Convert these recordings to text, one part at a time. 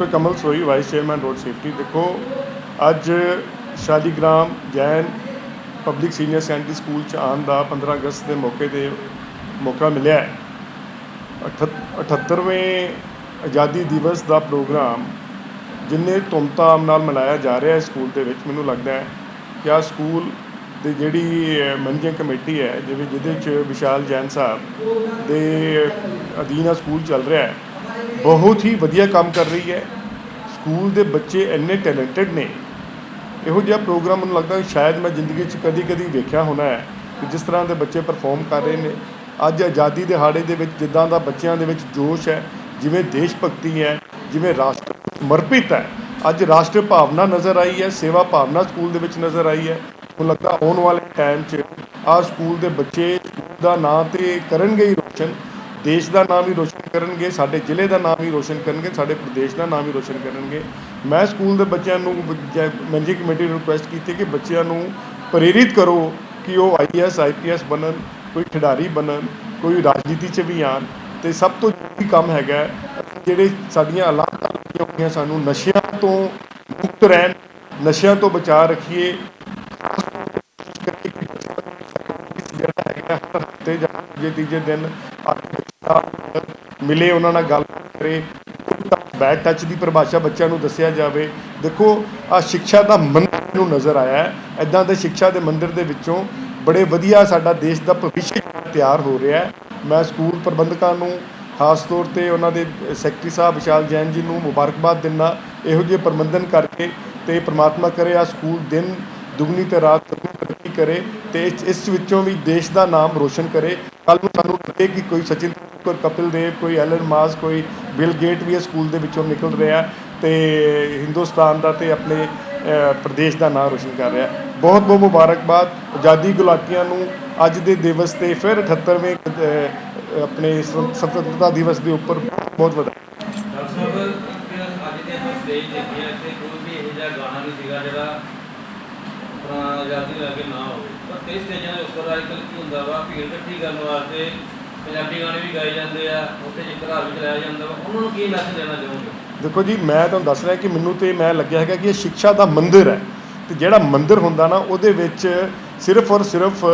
Doctor ਕਮਲ ਸੋਈ vice chairman road safety ਦੇਖੋ, ਅੱਜ Shaligram Jain public senior secondary school ਚ ਆਉਣ ਦਾ 15 ਅਗਸਤ ਦੇ ਮੌਕੇ ਤੇ ਮੌਕਾ ਮਿਲਿਆ ਹੈ। ਅਠੱਤ- 78ਵੇਂ ਆਜ਼ਾਦੀ ਦਿਵਸ ਦਾ ਪ੍ਰੋਗਰਾਮ ਜਿੰਨੇ ਧੂਮਧਾਮ ਨਾਲ ਮਨਾਇਆ ਜਾ ਰਿਹਾ ਹੈ ਸਕੂਲ ਦੇ ਵਿੱਚ, ਮੈਨੂੰ ਲੱਗਦਾ ਹੈ ਕਿ ਆ ਸਕੂਲ ਦੇ ਜਿਹੜੀ ਮੈਨੇਜਿੰਗ ਕਮੇਟੀ ਹੈ, ਜਿਵੇਂ ਜਿਹਦੇ ਚ ਵਿਸ਼ਾਲ ਜੈਨ ਸਾਹਿਬ ਦੇ ਅਧੀਨ ਆ ਸਕੂਲ ਚੱਲ ਰਿਹਾ ਹੈ ਬਹੁਤ ਹੀ ਵਧੀਆ ਕੰਮ ਕਰ ਰਹੀ ਹੈ। ਸਕੂਲ ਦੇ ਬੱਚੇ ਇੰਨੇ ਟੈਲੈਂਟਡ ਨੇ। ਇਹੋ ਜਿਹਾ ਪ੍ਰੋਗਰਾਮ ਮੈਨੂੰ ਲੱਗਦਾ ਸ਼ਾਇਦ ਮੈਂ ਜ਼ਿੰਦਗੀ 'ਚ ਕਦੀ-ਕਦੀ ਵੇਖਿਆ ਹੋਣਾ ਹੈ ਕਿ ਜਿਸ ਤਰ੍ਹਾਂ ਦੇ ਬੱਚੇ ਪਰਫਾਰਮ ਕਰ ਰਹੇ ਨੇ। ਅੱਜ ਆਜ਼ਾਦੀ ਦਿਹਾੜੇ ਦੇ ਵਿੱਚ ਜਿੱਦਾਂ ਦਾ ਬੱਚਿਆਂ ਦੇ ਵਿੱਚ ਜੋਸ਼ ਹੈ, ਜਿਵੇਂ ਦੇਸ਼ ਭਗਤੀ ਹੈ, ਜਿਵੇਂ ਰਾਸ਼ਟਰ ਸਮਰਪਿਤ ਹੈ। ਅੱਜ ਰਾਸ਼ਟਰ ਭਾਵਨਾ ਨਜ਼ਰ ਆਈ ਹੈ, ਸੇਵਾ ਭਾਵਨਾ ਸਕੂਲ ਦੇ ਵਿੱਚ ਨਜ਼ਰ ਆਈ ਹੈ। ਮੈਨੂੰ ਲੱਗਦਾ ਆਉਣ ਵਾਲੇ ਟਾਈਮ 'ਚ ਆ ਸਕੂਲ ਦੇ ਬੱਚੇ ਸਕੂਲ ਦਾ ਨਾਂ ਤੇ ਕਰਨਗੇ ਹੀ ਰੋਸ਼ਨ। ਦੇਸ਼ ਦਾ ਨਾਮ ਹੀ ਰੋਸ਼ਨ ਕਰਨਗੇ, ਸਾਡੇ ਜ਼ਿਲ੍ਹੇ ਦਾ ਨਾਮ ਹੀ ਰੋਸ਼ਨ ਕਰਨਗੇ, ਸਾਡੇ ਪ੍ਰਦੇਸ਼ ਦਾ ਨਾਮ ਹੀ ਰੋਸ਼ਨ ਕਰਨਗੇ। ਮੈਂ ਸਕੂਲ ਦੇ ਬੱਚਿਆਂ ਨੂੰ ਮੈਨੇਜਿੰਗ ਕਮੇਟੀ ਨੂੰ ਰਿਕੁਐਸਟ ਕੀਤੀ ਕਿ ਬੱਚਿਆਂ ਨੂੰ ਪ੍ਰੇਰਿਤ ਕਰੋ ਕਿ ਉਹ ਆਈਐਸ ਆਈਪੀਐਸ ਬਣਨ, ਕੋਈ ਖਿਡਾਰੀ ਬਣਨ, ਕੋਈ ਰਾਜਨੀਤੀ 'ਚ ਵੀ ਆਣ ਤੇ ਸਭ ਤੋਂ ਜ਼ਰੂਰੀ ਕੰਮ ਹੈਗਾ ਜਿਹੜੇ ਸਾਡੀਆਂ ਅਲਾਮਤਾਂ ਹੋਈਆਂ ਸਾਨੂੰ, ਨਸ਼ਿਆਂ ਤੋਂ ਮੁਕਤ ਰਹਿਣ, ਨਸ਼ਿਆਂ ਤੋਂ ਬਚਾ ਰੱਖੀਏ ਜਿਹੜਾ ਹੈਗਾ ਹਫ਼ਤੇ ਜਾਂ ਤੀਜੇ ਦਿਨ ਮਿਲੇ, ਉਹਨਾਂ ਨਾਲ ਗੱਲ ਕਰੇ ਬੈਡ ਟੱਚ ਦੀ ਪਰਿਭਾਸ਼ਾ ਬੱਚਿਆਂ ਨੂੰ ਦੱਸਿਆ ਜਾਵੇ। ਦੇਖੋ ਆ ਸਿੱਖਿਆ ਦਾ ਮੰਦਰ ਨੂੰ ਨਜ਼ਰ ਆਇਆ ਹੈ। ਦੇ ਸਿੱਖਿਆ ਦੇ ਮੰਦਰ ਦੇ ਵਿੱਚੋਂ ਬੜੇ ਵਧੀਆ ਸਾਡਾ ਦੇਸ਼ ਦਾ ਭਵਿੱਖ ਤਿਆਰ ਹੋ ਰਿਹਾ ਮੈਂ ਸਕੂਲ ਪ੍ਰਬੰਧਕਾਂ ਨੂੰ, ਖਾਸ ਤੌਰ ਤੇ ਉਹਨਾਂ ਦੇ ਸੈਕਟਰੀ ਸਾਹਿਬ ਵਿਸ਼ਾਲ ਜੈਨ ਜੀ ਨੂੰ ਮੁਬਾਰਕਬਾਦ ਦਿੰਦਾ, ਇਹੋ ਜਿਹੇ ਪ੍ਰਬੰਧਨ ਕਰਕੇ ਤੇ ਪ੍ਰਮਾਤਮਾ ਕਰੇ ਆ ਸਕੂਲ ਦਿਨ ਦੁਗਣੀ ਤੇ ਰਾਤ ਕਰੇ ਤੇ ਇਸ- ਇਸ ਵਿੱਚੋਂ ਵੀ ਦੇਸ਼ ਦਾ ਨਾਮ ਰੋਸ਼ਨ ਕਰੇ। ਕੱਲ ਨੂੰ ਸਾਨੂੰ ਲੱਗੇ ਕਿ ਕੋਈ ਸਚਿਨ ਕੋਈ ਕਪਿਲ ਦੇਵ ਕੋਈ ਐਲਨ ਮਾਸ ਕੋਈ ਬਿਲ ਗੇਟ ਵੀ ਇਸ ਸਕੂਲ ਦੇ ਵਿੱਚੋਂ ਨਿਕਲ ਰਿਹਾ ਤੇ ਹਿੰਦੁਸਤਾਨ ਦਾ ਤੇ ਆਪਣੇ ਅ, ਪ੍ਰਦੇਸ਼ ਦਾ ਨਾਮ ਰੋਸ਼ਨ ਕਰ ਰਿਹਾ ਬਹੁਤ ਬਹੁਤ ਮੁਬਾਰਕਬਾਦ। ਆਜ਼ਾਦੀ ਗੁਲਾਟੀਆਂ ਨੂੰ ਅੱਜ ਦੇ ਦਿਵਸ ਤੇ ਫਿਰ 78ਵੇਂ ਅ, ਆਪਣੇ ਸੁ- ਸੁਤੰਤਰਤਾ ਦਿਵਸ ਦੇ ਉੱਪਰ ਬਹੁਤ ਵਧਾਈ ਡਾਕਟਰ ਸਾਹਿਬ ਇੱਕ ਅੱਜ ਦੇ ਆਪਾਂ ਸਟੇਜ ਦੇਖੀ ਹੈ ਇੱਥੇ ਕੋਈ ਵੀ ਇਹੋ ਜਿਹਾ ਗਾਣਾ ਨਹੀਂ ਸੀਗਾ ਜਿਹੜਾ ਆਪਣਾ ਆਜ਼ਾਦੀ ਦੇ ਨਾ ਹੋਵੇ। ਪਰ ਕਈ ਸਟੇਜਾਂ ਦੇ ਉੱਪਰ ਅੱਜ ਕੱਲ੍ਹ ਕੀ ਹੁੰਦਾ ਵਾ, ਭੀੜ ਇਕੱਠੀ ਕਰਨ ਵਾਸਤੇ ਪੰਜਾਬੀ ਗਾਣੇ ਵੀ ਗਾਏ ਜਾਂਦੇ ਆ, ਉੱਥੇ ਜਿਕਰ ਵੀ ਚਲਾਇਆ ਜਾਂਦਾ ਵਾ। ਉਹਨਾਂ ਨੂੰ ਕੀ ਮੈਸੇਜ ਦੇਣਾ ਚਾਹੋਗੇ? ਦੇਖੋ ਜੀ, ਮੈਂ ਤੁਹਾਨੂੰ ਦੱਸ ਰਿਹਾ ਕਿ ਮੈਨੂੰ ਤੇ ਮੈਂ ਲੱਗਿਆ ਹੈਗਾ ਕਿ ਇਹ ਸਿੱਖਿਆ ਦਾ ਮੰਦਿਰ ਹੈ। ਤੇ ਜਿਹੜਾ ਮੰਦਿਰ ਹੁੰਦਾ ਨਾ, ਉਹਦੇ ਵਿੱਚ ਸਿਰਫ ਔਰ ਸਿਰਫ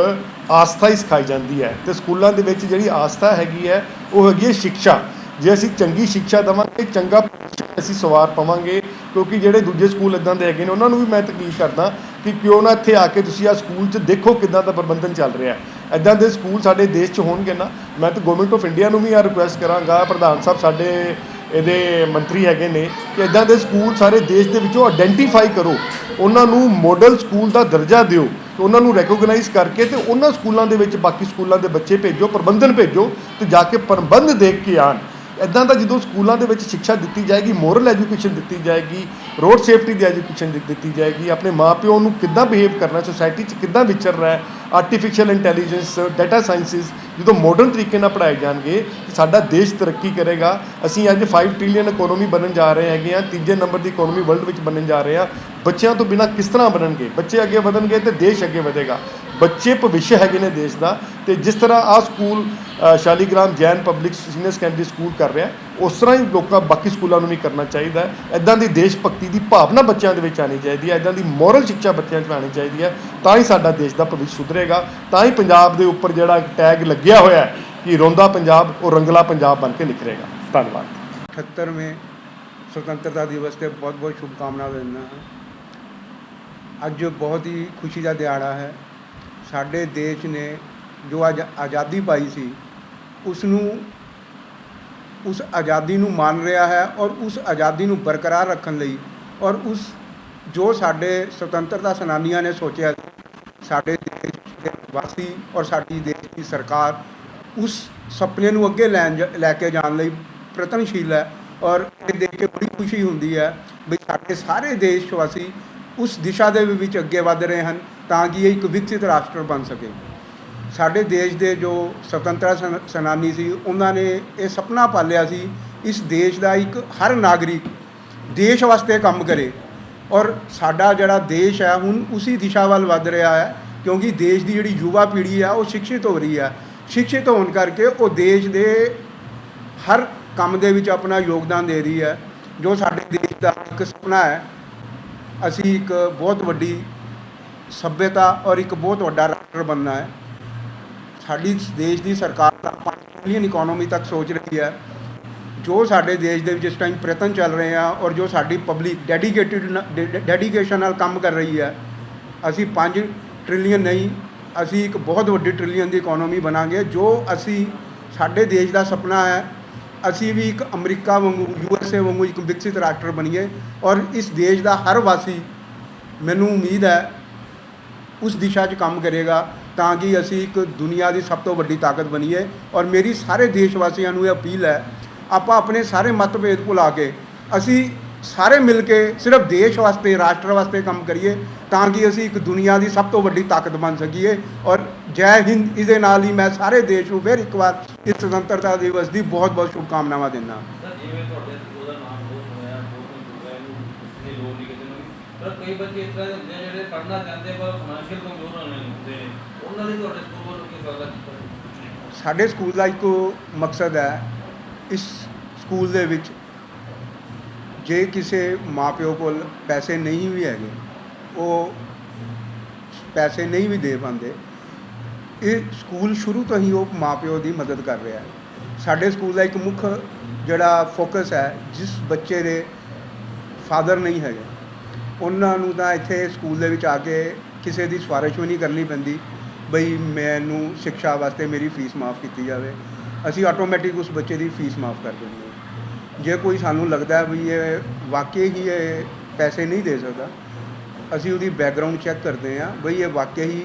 ਆਸਥਾ ਹੀ ਸਿਖਾਈ ਜਾਂਦੀ ਹੈ। ਤੇ ਸਕੂਲਾਂ ਦੇ ਵਿੱਚ ਜਿਹੜੀ ਆਸਥਾ ਹੈਗੀ ਹੈ, ਉਹ ਹੈਗੀ ਹੈ ਸਿੱਖਿਆ। ਜੇ ਅਸੀਂ ਚੰਗੀ ਸਿੱਖਿਆ ਦੇਵਾਂਗੇ, ਚੰਗਾ ਅਸੀਂ ਸਵਾਰ ਪਾਵਾਂਗੇ, ਕਿਉਂਕਿ ਜਿਹੜੇ ਦੂਜੇ ਸਕੂਲ ਇਦਾਂ ਦੇ ਹੈਗੇ ਨੇ, ਉਹਨਾਂ ਨੂੰ ਵੀ ਮੈਂ ਤਕਲੀਫ ਕਰਦਾ। ਕਿ ਕਿਉਂ ਨਾ ਇੱਥੇ ਆ ਕੇ ਤੁਸੀਂ ਆ ਸਕੂਲ 'ਚ ਦੇਖੋ ਕਿੱਦਾਂ ਦਾ ਪ੍ਰਬੰਧਨ ਚੱਲ ਰਿਹਾ ਹੈ। ਇਦਾਂ ਦੇ ਸਕੂਲ ਸਾਡੇ ਦੇਸ਼ 'ਚ ਹੋਣਗੇ ਨਾ, ਮੈਂ ਤਾਂ ਗਵਰਨਮੈਂਟ ਆਫ ਇੰਡੀਆ ਨੂੰ ਵੀ ਆ ਰਿਕੁਐਸਟ ਕਰਾਂਗਾ, ਪ੍ਰਧਾਨ ਸਾਹਿਬ ਸਾਡੇ ਇਹਦੇ ਮੰਤਰੀ ਹੈਗੇ ਨੇ ਕਿ ਇਦਾਂ ਦੇ ਸਕੂਲ ਸਾਰੇ ਦੇਸ਼ ਦੇ ਵਿੱਚੋਂ ਆਇਡੈਂਟੀਫਾਈ ਕਰੋ। ਉਹਨਾਂ ਨੂੰ ਮਾਡਲ ਸਕੂਲ ਦਾ ਦਰਜਾ ਦਿਓ, ਤੇ ਉਹਨਾਂ ਨੂੰ ਰੈਕੋਗਨਾਈਜ਼ ਕਰਕੇ ਤੇ ਉਹਨਾਂ ਸਕੂਲਾਂ ਦੇ ਵਿੱਚ ਬਾਕੀ ਸਕੂਲਾਂ ਦੇ ਬੱਚੇ ਭੇਜੋ, ਪ੍ਰਬੰਧਨ ਭੇਜੋ ਤੇ ਜਾ ਕੇ ਪ੍ਰਬੰਧ ਦੇਖ ਕੇ ਆਣ ਇਦਾਂ ਦਾ ਜਦੋਂ ਸਕੂਲਾਂ ਦੇ ਵਿੱਚ ਸਿੱਖਿਆ ਦਿੱਤੀ ਜਾਏਗੀ ਮੋਰਲ ਐਜੂਕੇਸ਼ਨ ਦਿੱਤੀ ਜਾਏਗੀ ਰੋਡ ਸੇਫਟੀ ਦੀ ਐਜੂਕੇਸ਼ਨ ਦਿੱਤੀ ਜਾਏਗੀ, ਆਪਣੇ ਮਾਪਿਓ ਨੂੰ ਕਿੱਦਾਂ ਬਿਹੇਵ ਕਰਨਾ ਸੋਸਾਇਟੀ 'ਚ ਕਿੱਦਾਂ ਵਿਚਰਨਾ ਹੈ ਆਰਟੀਫੀਸ਼ੀਅਲ ਇੰਟੈਲੀਜੈਂਸ ਡਾਟਾ ਸਾਇੰਸਿਸ ਜਦੋਂ ਮਾਡਰਨ ਤਰੀਕੇ ਨਾਲ ਪੜ੍ਹਾਏ ਜਾਣਗੇ ਸਾਡਾ ਦੇਸ਼ ਤਰੱਕੀ ਕਰੇਗਾ। ਅਸੀਂ ਅੱਜ 5 ਟ੍ਰਿਲੀਅਨ ਇਕਨੋਮੀ ਬਣਨ ਜਾ ਰਹੇ ਹੈਗੇ ਆ ਤੀਜੇ ਨੰਬਰ ਦੀ ਇਕਨੋਮੀ ਵਰਲਡ ਵਿੱਚ ਬਣਨ ਜਾ ਰਹੇ ਆ ਬੱਚਿਆਂ ਤੋਂ ਬਿਨਾ ਕਿਸ ਤਰ੍ਹਾਂ ਬਣਨਗੇ? ਬੱਚੇ ਅੱਗੇ ਵਧਣਗੇ ਤੇ ਦੇਸ਼ ਅੱਗੇ ਵਧੇਗਾ। ਬੱਚੇ ਭਵਿੱਖ ਹੈਗੇ ਨੇ ਦੇਸ਼ ਦਾ ਤੇ ਜਿਸ ਤਰ੍ਹਾਂ ਆ school Shaligram Jain public senior secondary school ਕਰ ਰਿਹਾ, ਉਸ ਤਰ੍ਹਾਂ ਹੀ ਲੋਕਾਂ ਬਾਕੀ ਸਕੂਲਾਂ ਨੂੰ ਵੀ ਕਰਨਾ ਚਾਹੀਦਾ ਹੈ। ਇਦਾਂ ਦੀ ਦੇਸ਼ ਭਗਤੀ ਦੀ ਭਾਵਨਾ ਬੱਚਿਆਂ ਦੇ ਵਿੱਚ ਆਣੀ ਚਾਹੀਦੀ ਹੈ ਇਦਾਂ ਦੀ ਮੋਰਲ ਸਿੱਖਿਆ ਬੱਚਿਆਂ 'ਚ ਆਣੀ ਚਾਹੀਦੀ ਹੈ, ਤਾਂ ਹੀ ਸਾਡਾ ਦੇਸ਼ ਦਾ ਭਵਿੱਖ ਸੁਧਰੇਗਾ, ਤਾਂ ਹੀ ਪੰਜਾਬ ਦੇ ਉੱਪਰ ਜਿਹੜਾ ਟੈਗ ਲੱਗਿਆ ਹੋਇਆ ਹੈ ਕਿ ਰੋਂਦਾ ਪੰਜਾਬ, ਉਹ ਰੰਗਲਾ ਪੰਜਾਬ ਬਣ ਕੇ ਨਿਖਰੇਗਾ। ਧੰਨਵਾਦ। 78वें ਸੁਤੰਤਰਤਾ ਦਿਵਸ ਤੇ ਬਹੁਤ ਬਹੁਤ ਸ਼ੁਭਕਾਮਨਾਵਾਂ ਦਿੰਦਾ ਹਾਂ। ਅੱਜ ਬਹੁਤ ਹੀ ਖੁਸ਼ੀ ਦਾ ਦਿਹਾੜਾ ਹੈ। ਸਾਡੇ ਦੇਸ਼ ਨੇ ਜੋ ਅੱਜ ਆਜ਼ਾਦੀ ਪਾਈ ਸੀ ਉਸ ਨੂੰ ਉਸ ਆਜ਼ਾਦੀ ਨੂੰ ਮੰਨ ਰਿਹਾ ਹੈ ਔਰ ਉਸ ਆਜ਼ਾਦੀ ਨੂੰ ਬਰਕਰਾਰ ਰੱਖਣ ਲਈ ਔਰ ਉਸ, ਜੋ ਸਾਡੇ ਸੁਤੰਤਰਤਾ ਸੈਨਾਨੀਆਂ ਨੇ ਸੋਚਿਆ ਸਾਡੇ ਦੇਸ਼ ਦੇ ਵਾਸੀ ਔਰ ਸਾਡੀ ਦੇਸ਼ ਦੀ ਸਰਕਾਰ ਉਸ ਸੁਪਨੇ ਨੂੰ ਅੱਗੇ ਲੈਣ ਜ- ਲੈ ਕੇ ਜਾਣ ਲਈ ਪ੍ਰਤਨਸ਼ੀਲ ਹੈ ਔਰ ਇਹ ਦੇਖ ਕੇ ਬੜੀ ਖੁਸ਼ੀ ਹੁੰਦੀ ਹੈ ਵੀ ਸਾਡੇ ਸਾਰੇ ਦੇਸ਼ ਵਾਸੀ ਉਸ ਦਿਸ਼ਾ ਦੇ ਵਿੱਚ ਅੱਗੇ ਵਧ ਰਹੇ ਹਨ ਤਾਂ ਕਿ ਇਹ ਇੱਕ ਵਿਕਸਿਤ ਰਾਸ਼ਟਰ ਬਣ ਸਕੇ। ਸਾਡੇ ਦੇਸ਼ ਦੇ ਜੋ ਸੁਤੰਤਰਤਾ ਸੈਨ- ਸੈਨਾਨੀ ਸੀ, ਉਹਨਾਂ ਨੇ ਇਹ ਸੁਪਨਾ ਪਾਲਿਆ ਸੀ, ਇਸ ਦੇਸ਼ ਦਾ ਇੱਕ ਹਰ ਨਾਗਰਿਕ ਦੇਸ਼ ਵਾਸਤੇ ਕੰਮ ਕਰੇ। ਔਰ ਸਾਡਾ ਜਿਹੜਾ ਦੇਸ਼ ਹੈ, ਹੁਣ ਉਸੇ ਦਿਸ਼ਾ ਵੱਲ ਵੱਧ ਰਿਹਾ ਹੈ, ਕਿਉਂਕਿ ਦੇਸ਼ ਦੀ ਜਿਹੜੀ ਯੁਵਾ ਪੀੜ੍ਹੀ ਹੈ, ਉਹ ਸਿੱਖਿਤ ਹੋ ਰਹੀ ਹੈ। ਸਿੱਖਿਤ ਹੋਣ ਕਰਕੇ ਉਹ ਦੇਸ਼ ਦੇ ਹਰ ਕੰਮ ਦੇ ਵਿੱਚ ਆਪਣਾ ਯੋਗਦਾਨ ਦੇ ਰਹੀ ਹੈ। ਜੋ ਸਾਡੇ ਦੇਸ਼ ਦਾ ਇੱਕ ਸੁਪਨਾ ਹੈ, ਅਸੀਂ ਇੱਕ ਬਹੁਤ ਵੱਡੀ ਸੱਭਿਅਤਾ ਔਰ ਇੱਕ ਬਹੁਤ ਵੱਡਾ ਰਾਸ਼ਟਰ ਬਣਨਾ ਹੈ। ਸਾਡੀ ਦੇਸ਼ ਦੀ ਸਰਕਾਰ ਤਾਂ 5 ਟ੍ਰਿਲੀਅਨ ਇਕਨੋਮੀ ਤੱਕ ਸੋਚ ਰਹੀ ਹੈ। ਜੋ ਸਾਡੇ ਦੇਸ਼ ਦੇ ਵਿੱਚ ਇਸ ਟਾਈਮ ਪ੍ਰਯਤਨ ਚੱਲ ਰਹੇ ਆ ਔਰ ਜੋ ਸਾਡੀ ਪਬਲਿਕ ਡੈਡੀਕੇਟਿਡ ਡੈਡੀਕੇਸ਼ਨ ਨਾਲ ਕੰਮ ਕਰ ਰਹੀ ਹੈ, ਅਸੀਂ 5 ਟ੍ਰਿਲੀਅਨ ਨਹੀਂ, ਅਸੀਂ ਇੱਕ ਬਹੁਤ ਵੱਡੀ ਟ੍ਰਿਲੀਅਨ ਦੀ ਇਕਨੋਮੀ ਬਣਾਂਗੇ, ਜੋ ਅਸੀਂ ਸਾਡੇ ਦੇਸ਼ ਦਾ ਸੁਪਨਾ ਹੈ, ਅਸੀਂ ਵੀ ਇੱਕ ਅਮਰੀਕਾ ਵਾਂਗੂ ਏ ਵਾਂਗੂ ਇੱਕ ਵਿਕਸਿਤ ਰਾਸ਼ਟਰ ਬਣੀਏ ਔਰ ਇਸ ਦੇਸ਼ ਦਾ ਹਰ ਵਾਸੀ, ਮੈਨੂੰ ਉਮੀਦ ਹੈ ਉਸ ਦਿਸ਼ਾ 'ਚ ਕੰਮ ਕਰੇਗਾ ਤਾਂ ਕਿ ਅਸੀਂ ਇੱਕ ਦੁਨੀਆ ਦੀ ਸਭ ਤੋਂ ਵੱਡੀ ਤਾਕਤ ਬਣੀਏ। ਔਰ ਮੇਰੀ ਸਾਰੇ ਦੇਸ਼ ਵਾਸੀਆਂ ਨੂੰ ਇਹ ਅਪੀਲ ਹੈ, ਆਪਾਂ ਆਪਣੇ ਸਾਰੇ ਮਤਭੇਦ ਭੁਲਾ ਕੇ ਅਸੀਂ ਸਾਰੇ ਮਿਲ ਕੇ ਸਿਰਫ ਦੇਸ਼ ਵਾਸਤੇ, ਰਾਸ਼ਟਰ ਵਾਸਤੇ ਕੰਮ ਕਰੀਏ ਤਾਂ ਕਿ ਅਸੀਂ ਇੱਕ ਦੁਨੀਆ ਦੀ ਸਭ ਤੋਂ ਵੱਡੀ ਤਾਕਤ ਬਣ ਸਕੀਏ। ਔਰ ਜੈ ਹਿੰਦ ਇਸ ਦੇ ਨਾਲ ਹੀ ਮੈਂ ਸਾਰੇ ਦੇਸ਼ ਨੂੰ ਫਿਰ ਇੱਕ ਵਾਰ ਇਸ ਸੁਤੰਤਰਤਾ ਦਿਵਸ ਦੀ ਬਹੁਤ ਬਹੁਤ ਸ਼ੁਭਕਾਮਨਾਵਾਂ ਦਿੰਦਾ ਸਰ ਜਿਵੇਂ ਤੁਹਾਡੇ ਸਕੂਲ ਦਾ ਨਾਮ ਬਹੁਤ ਹੋਇਆ ਬਹੁਤ ਮਸ਼ਹੂਰ ਹੈ ਇਹਨੂੰ ਇਸਦੀ ਲੋੜ ਨਹੀਂ ਕਿਸੇ ਨੂੰ ਵੀ। ਪਰ ਕਈ ਬੱਚੇ ਇਸ ਤਰ੍ਹਾਂ ਦੇ ਹੁੰਦੇ ਆ ਜਿਹੜੇ ਪੜ੍ਹਨਾ ਚਾਹੁੰਦੇ ਪਰ ਫਾਈਨੈਂਸ਼ੀਅਲ ਕਮਜ਼ੋਰ ਹੋਣੇ ਹੁੰਦੇ ਨੇ। ਉਹਨਾਂ ਲਈ ਤੁਹਾਡੇ ਸਕੂਲ ਵੱਲੋਂ ਕੀ ਫੈਸਲਾ ਕੀਤਾ ਸਾਡੇ ਸਕੂਲ ਦਾ ਇੱਕ ਮਕਸਦ ਹੈ, ਇਸ ਸਕੂਲ ਦੇ ਵਿੱਚ ਜੇ ਕਿਸੇ ਮਾਪਿਓ ਕੋਲ ਪੈਸੇ ਨਹੀਂ ਵੀ ਹੈਗੇ, ਉਹ ਪੈਸੇ ਨਹੀਂ ਵੀ ਦੇ ਪਾਉਂਦੇ, ਇਹ ਸਕੂਲ ਸ਼ੁਰੂ ਤੋਂ ਹੀ ਉਹ ਮਾਪਿਓ ਦੀ ਮਦਦ ਕਰ ਰਿਹਾ ਹੈ। ਸਾਡੇ ਸਕੂਲ ਦਾ ਇੱਕ ਮੁੱਖ ਜਿਹੜਾ ਫੋਕਸ ਹੈ, ਜਿਸ ਬੱਚੇ ਦੇ ਫਾਦਰ ਨਹੀਂ ਹੈਗੇ ਉਹਨਾਂ ਨੂੰ ਤਾਂ ਇੱਥੇ ਸਕੂਲ ਦੇ ਵਿੱਚ ਆ ਕੇ ਕਿਸੇ ਦੀ ਸਿਫਾਰਿਸ਼ ਵੀ ਨਹੀਂ ਕਰਨੀ ਪੈਂਦੀ ਬਈ ਮੈਨੂੰ ਸਿੱਖਿਆ ਵਾਸਤੇ ਮੇਰੀ ਫੀਸ ਮਾਫ ਕੀਤੀ ਜਾਵੇ। ਅਸੀਂ ਆਟੋਮੈਟਿਕ ਉਸ ਬੱਚੇ ਦੀ ਫੀਸ ਮਾਫ ਕਰ ਦਿੰਦੇ ਹਾਂ। ਜੇ ਕੋਈ ਸਾਨੂੰ ਲੱਗਦਾ ਵੀ ਇਹ ਵਾਕਈ ਹੀ ਇਹ ਪੈਸੇ ਨਹੀਂ ਦੇ ਸਕਦਾ, ਅਸੀਂ ਉਹਦੀ ਬੈਕਗ੍ਰਾਉਂਡ ਚੈੱਕ ਕਰਦੇ ਹਾਂ ਬਈ ਇਹ ਵਾਕਈ ਹੀ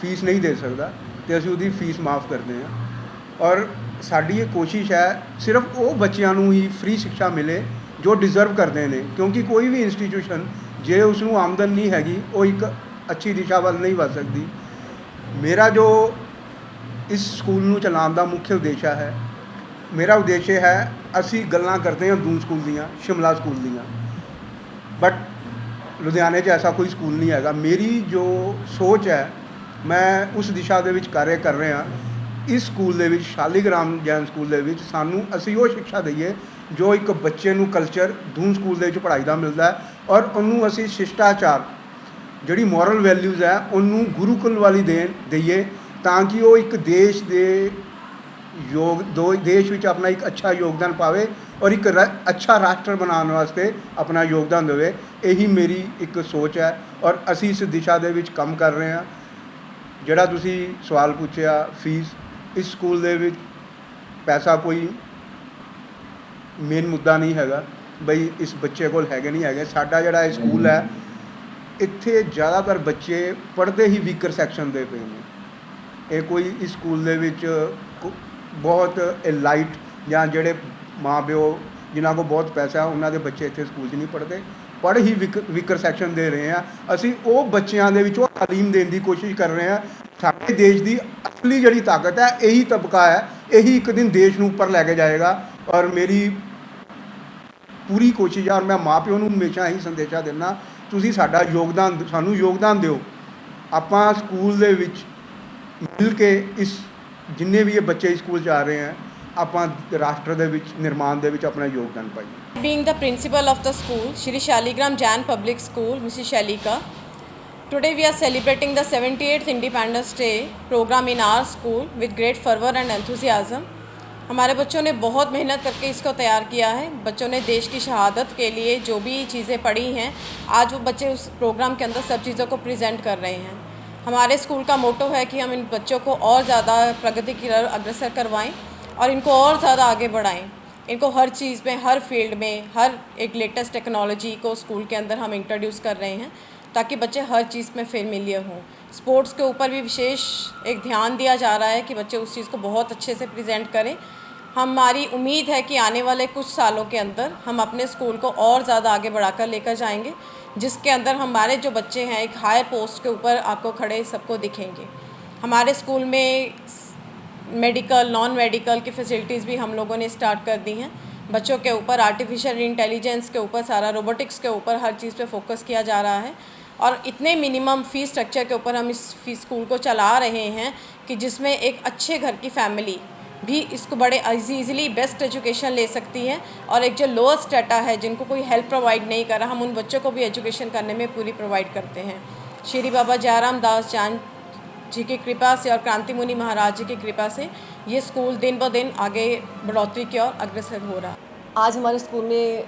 ਫੀਸ ਨਹੀਂ ਦੇ ਸਕਦਾ ਤੇ ਅਸੀਂ ਉਹਦੀ ਫੀਸ ਮਾਫ ਕਰਦੇ ਹਾਂ। ਔਰ ਸਾਡੀ ਇਹ ਕੋਸ਼ਿਸ਼ ਹੈ ਸਿਰਫ ਉਹ ਬੱਚਿਆਂ ਨੂੰ ਹੀ ਫ੍ਰੀ ਸਿੱਖਿਆ ਮਿਲੇ ਜੋ ਡਿਜ਼ਰਵ ਕਰਦੇ ਨੇ, ਕਿਉਂਕਿ ਕੋਈ ਵੀ ਇੰਸਟੀਟਿਊਸ਼ਨ ਜੇ ਉਸ ਨੂੰ ਆਮਦਨ ਨਹੀਂ ਹੈਗੀ, ਉਹ ਇੱਕ ਅੱਛੀ ਦਿਸ਼ਾ ਵੱਲ ਨਹੀਂ ਵੱਧ ਸਕਦੀ। ਮੇਰਾ ਜੋ ਇਸ ਸਕੂਲ ਨੂੰ ਚਲਾਉਣ ਦਾ ਮੁੱਖ ਉਦੇਸ਼ ਹੈ, ਮੇਰਾ ਉਦੇਸ਼ ਹੈ, ਅਸੀਂ ਗੱਲਾਂ ਕਰਦੇ ਹਾਂ ਦੂਨ ਸਕੂਲ ਦੀਆਂ, ਸ਼ਿਮਲਾ ਸਕੂਲ ਦੀਆਂ। ਬਟ ਲੁਧਿਆਣੇ 'ਚ ਐਸਾ ਕੋਈ ਸਕੂਲ ਨਹੀਂ ਹੈਗਾ। ਮੇਰੀ ਜੋ ਸੋਚ ਹੈ, ਮੈਂ ਉਸ ਦਿਸ਼ਾ ਦੇ ਵਿੱਚ ਕਾਰਜ ਕਰ ਰਿਹਾ। ਇਸ ਸਕੂਲ ਦੇ ਵਿੱਚ, ਸ਼ਾਲੀਗ੍ਰਾਮ ਜੈਨ ਸਕੂਲ ਦੇ ਵਿੱਚ ਸਾਨੂੰ ਅਸੀਂ ਉਹ ਸਿੱਖਿਆ ਦਈਏ ਜੋ ਇੱਕ ਬੱਚੇ ਨੂੰ ਕਲਚਰ ਦੂਨ ਸਕੂਲ ਦੇ ਵਿੱਚ ਪੜ੍ਹਾਈ ਦਾ ਮਿਲਦਾ ਔਰ ਉਹਨੂੰ ਅਸੀਂ ਸ਼ਿਸ਼ਟਾਚਾਰ ਜਿਹੜੀ ਮੋਰਲ ਵੈਲਿਊਜ਼ ਹੈ ਉਹਨੂੰ ਗੁਰੂਕੁਲ ਵਾਲੀ ਦੇਣ ਦਈਏ ਤਾਂ ਕਿ ਉਹ ਇੱਕ ਦੇਸ਼ ਦੇ ਯੋਗ ਦੋ ਦੇਸ਼ ਵਿੱਚ ਆਪਣਾ ਇੱਕ ਅੱਛਾ ਯੋਗਦਾਨ ਪਾਵੇ ਔਰ ਇੱਕ ਅੱਛਾ ਰਾਸ਼ਟਰ ਬਣਾਉਣ ਵਾਸਤੇ ਆਪਣਾ ਯੋਗਦਾਨ ਦੇਵੇ, ਇਹੀ ਮੇਰੀ ਇੱਕ ਸੋਚ ਹੈ ਔਰ ਅਸੀਂ ਇਸ ਦਿਸ਼ਾ ਦੇ ਵਿੱਚ ਕੰਮ ਕਰ ਰਹੇ ਹਾਂ। ਜਿਹੜਾ ਤੁਸੀਂ ਸਵਾਲ ਪੁੱਛਿਆ, ਫੀਸ, ਇਸ ਸਕੂਲ ਦੇ ਵਿੱਚ ਪੈਸਾ ਕੋਈ ਮੇਨ ਮੁੱਦਾ ਨਹੀਂ ਹੈਗਾ। ਬਈ ਇਸ ਬੱਚੇ ਕੋਲ ਹੈਗੇ ਨਹੀਂ ਹੈਗੇ। ਸਾਡਾ ਜਿਹੜਾ ਇਹ ਸਕੂਲ ਹੈ, ਇੱਥੇ ਜ਼ਿਆਦਾਤਰ ਬੱਚੇ ਪੜ੍ਹਦੇ ਹੀ ਵੀਕਰ ਸੈਕਸ਼ਨ ਦੇ ਪਏ ਨੇ। ਇਹ ਕੋਈ ਇਸ ਸਕੂਲ ਦੇ ਵਿੱਚ ਬਹੁਤ ਲਾਈਟ ਜਾਂ ਜਿਹੜੇ ਮਾਂ-ਪਿਓ ਜਿਨ੍ਹਾਂ ਕੋਲ ਬਹੁਤ ਪੈਸਾ, ਉਹਨਾਂ ਦੇ ਬੱਚੇ ਇੱਥੇ ਸਕੂਲ 'ਚ ਨਹੀਂ ਪੜ੍ਹਦੇ। ਪੜ੍ਹ ਹੀ ਵਿਕ- ਵੀਕਰ ਸੈਕਸ਼ਨ ਦੇ ਰਹੇ ਆ। ਅਸੀਂ ਉਹ ਬੱਚਿਆਂ ਦੇ ਵਿੱਚੋਂ ਉਹ ਤਾਲੀਮ ਦੇਣ ਦੀ ਕੋਸ਼ਿਸ਼ ਕਰ ਰਹੇ ਆ। ਸਾਡੇ ਦੇਸ਼ ਦੀ ਅਸਲੀ ਜਿਹੜੀ ਤਾਕਤ ਹੈ, ਇਹੀ ਤਬਕਾ ਹੈ। ਇਹੀ ਇੱਕ ਦਿਨ ਦੇਸ਼ ਨੂੰ ਉੱਪਰ ਲੈ ਕੇ ਜਾਏਗਾ। ਔਰ ਮੇਰੀ ਪੂਰੀ ਕੋਸ਼ਿਸ਼ ਯਾਰ ਮੈਂ ਮਾਪਿਓ ਨੂੰ ਹਮੇਸ਼ਾ ਇਹੀ ਸੰਦੇਸ਼ਾ ਦਿੰਦਾ ਤੁਸੀਂ ਸਾਡਾ ਯੋਗਦਾਨ ਸਾਨੂੰ ਯੋਗਦਾਨ ਦਿਓ ਆਪਾਂ ਸਕੂਲ ਦੇ ਵਿੱਚ ਮਿਲ ਕੇ ਇਸ ਜਿੰਨੇ ਵੀ ਇਹ ਬੱਚੇ ਸਕੂਲ ਜਾ ਰਹੇ ਆ ਆਪਾਂ ਰਾਸ਼ਟਰ ਦੇ ਵਿੱਚ ਨਿਰਮਾਣ ਦੇ ਵਿੱਚ ਆਪਣਾ ਯੋਗਦਾਨ ਪਾਈਏ being the principal of the school Shri Shaligram Jain public school Mrs Shelika Today we are celebrating the 78th Independence Day program in our school with great fervor and enthusiasm. हमारे बच्चों ने बहुत मेहनत करके इसको तैयार किया है। बच्चों ने देश की शहादत के लिए जो भी चीज़ें पढ़ी हैं, आज वो बच्चे उस प्रोग्राम के अंदर सब चीज़ों को प्रेजेंट कर रहे हैं। हमारे स्कूल का मोटो है कि हम इन बच्चों को और ज़्यादा प्रगति की अग्रसर करवाएँ और इनको और ज़्यादा आगे बढ़ाएँ। इनको हर चीज़ में, हर फ़ील्ड में, हर एक लेटेस्ट टेक्नोलॉजी को स्कूल के अंदर हम इंट्रोड्यूस कर रहे हैं ताकि बच्चे हर चीज़ में फेमिलियर हों। स्पोर्ट्स के ऊपर भी विशेष एक ध्यान दिया जा रहा है कि बच्चे उस चीज़ को बहुत अच्छे से प्रेजेंट करें हमारी उम्मीद है कि आने वाले कुछ सालों के अंदर हम अपने स्कूल को और ज़्यादा आगे बढ़ाकर लेकर जाएँगे, जिसके अंदर हमारे जो बच्चे हैं, एक हायर पोस्ट के ऊपर आपको खड़े सबको दिखेंगे। हमारे स्कूल में मेडिकल नॉन मेडिकल की फैसिलिटीज़ भी हम लोगों ने स्टार्ट कर दी हैं। बच्चों के ऊपर आर्टिफिशियल इंटेलिजेंस के ऊपर सारा रोबोटिक्स के ऊपर हर चीज़ पे फोकस किया जा रहा है। और इतने मिनिमम फ़ीस स्ट्रक्चर के ऊपर हम इस फ़ीस स्कूल को चला रहे हैं कि जिसमें एक अच्छे घर की फैमिली भी इसको बड़े ईजीली बेस्ट एजुकेशन ले सकती हैं और एक जो लोअर स्टेटा है, जिनको कोई हेल्प प्रोवाइड नहीं कर रहा, हम उन बच्चों को भी एजुकेशन करने में पूरी प्रोवाइड करते हैं। श्री बाबा जयराम दास चाँद जी की कृपा से और क्रांति मुनि महाराज जी की कृपा से ये स्कूल दिन ब दिन आगे बढ़ोतरी की ओर अग्रसर हो रहा। आज हमारे स्कूल में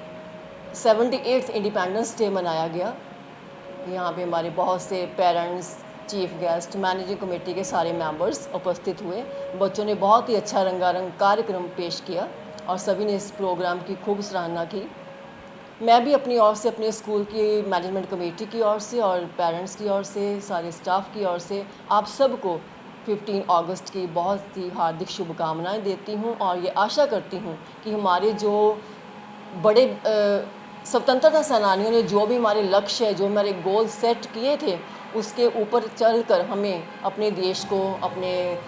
सेवेंटी इंडिपेंडेंस डे मनाया गया। यहाँ पे हमारे बहुत से parents chief guest, managing committee के सारे मेंबर्स उपस्थित हुए। बच्चों ने बहुत ही अच्छा रंगारंग कार्यक्रम पेश किया और सभी ने इस प्रोग्राम की खूब सराहना की। मैं भी अपनी ओर से, अपने स्कूल की मैनेजमेंट कमेटी की ओर से और पेरेंट्स की ओर से, सारे स्टाफ की ओर से आप सबको 15 अगस्त की बहुत ही हार्दिक शुभकामनाएँ देती हूँ और ये आशा करती हूँ कि हमारे जो बड़े स्वतंत्रता सेनानियों ने जो भी हमारे लक्ष्य है जो हमारे गोल सेट किए थे उसके ऊपर चलकर हमें अपने देश को, अपने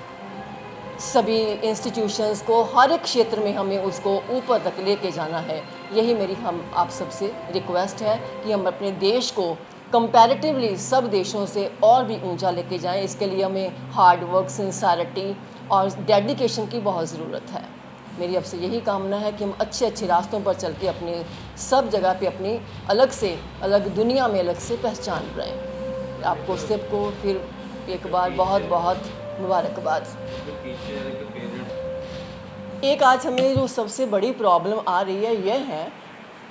सभी इंस्टीट्यूशंस को, हर एक क्षेत्र में हमें उसको ऊपर तक लेके जाना है। यही मेरी हम आप सबसे रिक्वेस्ट है कि हम अपने देश को कंपैरेटिवली सब देशों से और भी ऊँचा लेके जाएँ। इसके लिए हमें हार्ड वर्क सिंसारिटी और डेडिकेशन की बहुत ज़रूरत है। मेरी आपसे यही कामना है कि हम अच्छे अच्छे रास्तों पर चल के अपने सब जगह पे अपनी अलग से, अलग दुनिया में अलग से पहचान रहें। आपको सबको फिर एक बार बहुत बहुत मुबारकबाद। एक आज हमें जो सबसे बड़ी प्रॉब्लम आ रही है यह है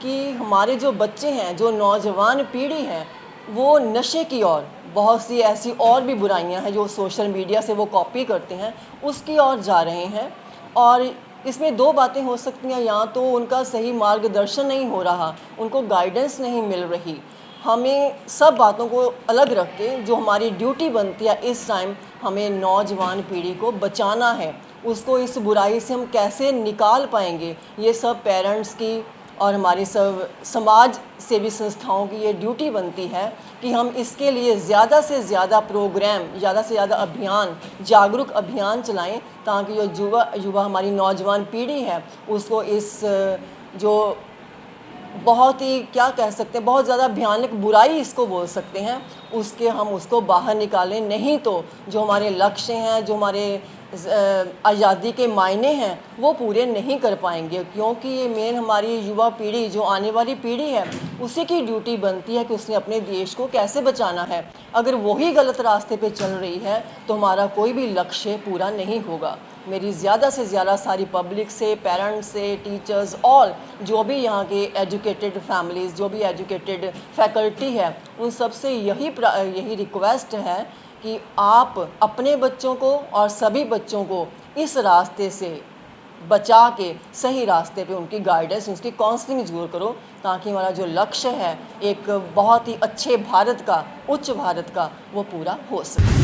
कि हमारे जो बच्चे हैं, जो नौजवान पीढ़ी हैं, वो नशे की ओर, बहुत सी ऐसी और भी बुराइयाँ हैं जो सोशल मीडिया से वो कॉपी करते हैं, उसकी ओर जा रहे हैं। और इसमें दो बातें हो सकती हैं, या तो उनका सही मार्गदर्शन नहीं हो रहा, उनको गाइडेंस नहीं मिल रही हमें सब बातों को अलग रख के जो हमारी ड्यूटी बनती है, इस टाइम हमें नौजवान पीढ़ी को बचाना है। उसको इस बुराई से हम कैसे निकाल पाएँगे? ये सब पेरेंट्स की और हमारी सब समाज सेवी संस्थाओं की ये ड्यूटी बनती है कि हम इसके लिए ज़्यादा से ज़्यादा प्रोग्राम ज़्यादा से ज़्यादा अभियान, जागरूक अभियान चलाएँ ताकि जो युवा युवा हमारी नौजवान पीढ़ी है, उसको इस, जो बहुत ही, क्या कह सकते हैं, बहुत ज़्यादा भयानक बुराई इसको बोल सकते हैं। उसके हम उसको बाहर निकालें। नहीं तो जो हमारे लक्ष्य हैं, जो हमारे आज़ादी के मायने हैं, वो पूरे नहीं कर पाएँगे। क्योंकि ये मेन हमारी युवा पीढ़ी, जो आने वाली पीढ़ी है, उसी की ड्यूटी बनती है कि उसने अपने देश को कैसे बचाना है। अगर वही गलत रास्ते पे चल रही है तो हमारा कोई भी लक्ष्य पूरा नहीं होगा। मेरी ज़्यादा से ज़्यादा सारी पब्लिक से पेरेंट्स से टीचर्स और जो भी यहाँ के एजुकेटेड फैमिलीज़ जो भी एजुकेटेड फैकल्टी है, उन सबसे यही यही रिक्वेस्ट है कि आप अपने बच्चों को और सभी बच्चों को इस रास्ते से बचा के, सही रास्ते पे उनकी गाइडेंस उसकी काउंसलिंग ज़रूर करो, ताकि हमारा जो लक्ष्य है एक बहुत ही अच्छे भारत का, उच्च भारत का, वो पूरा हो सके।